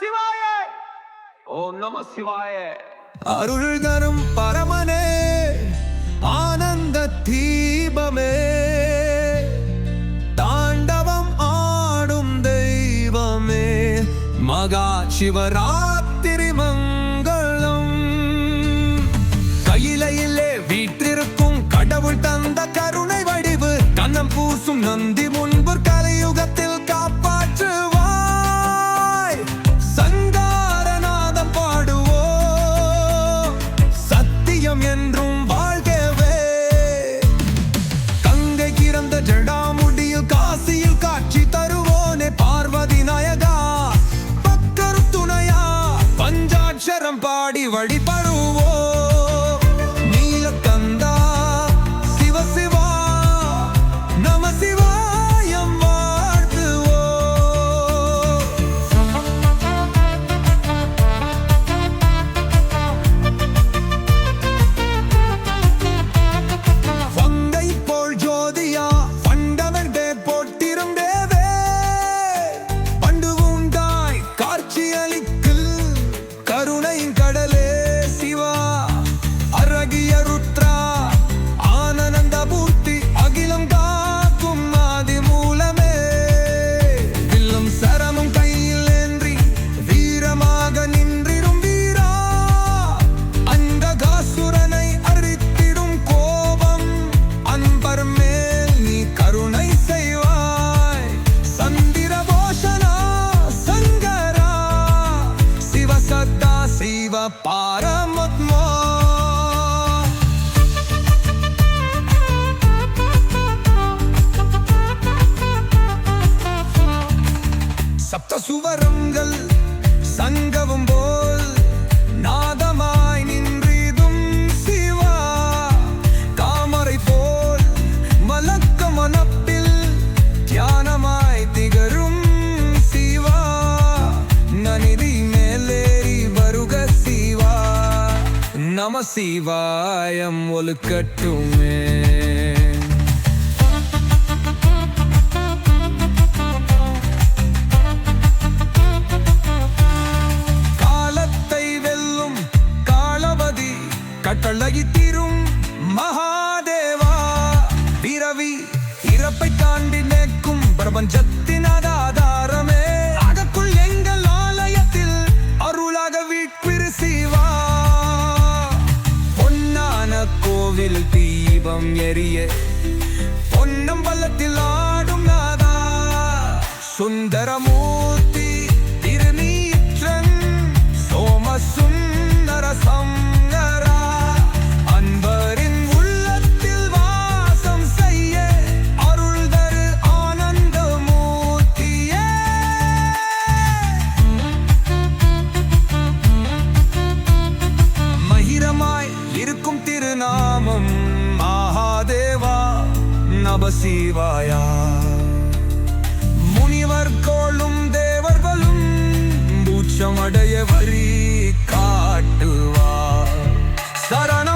சிவாய. ஓம் நம சிவாய. அருள் தரும் பரமனே ஆனந்த தீபமே தாண்டவம் ஆடும் தெய்வமே மகா சிவராத்திரி வழிபடுவோ. நீலகந்தா சிவ சிவா நம சிவாயம் வாழ்த்துவோ. வங்கை போல் ஜோதியா பண்டவர்டே போட்டிருந்தேவே பண்டு உண்டாய் காட்சியளிக்கு சிவ நம சிவாயம் ஒழுக்கட்டுமே காலத்தை வெல்லும் காலவதி கட்டளை தீரும் மகாதேவா. பிறவி இறப்பை தாண்டி நேக்கும் பிரபஞ்சத்தின் நெறிய. பொன்னம்பலத்தில் ஆடும் நாதா. சுந்தரமூர்த்தி நமசிவாயா முனிவர் கோளும் தேவர்களும் பூச்சமடைய வரி காட்டுவார். சரணம்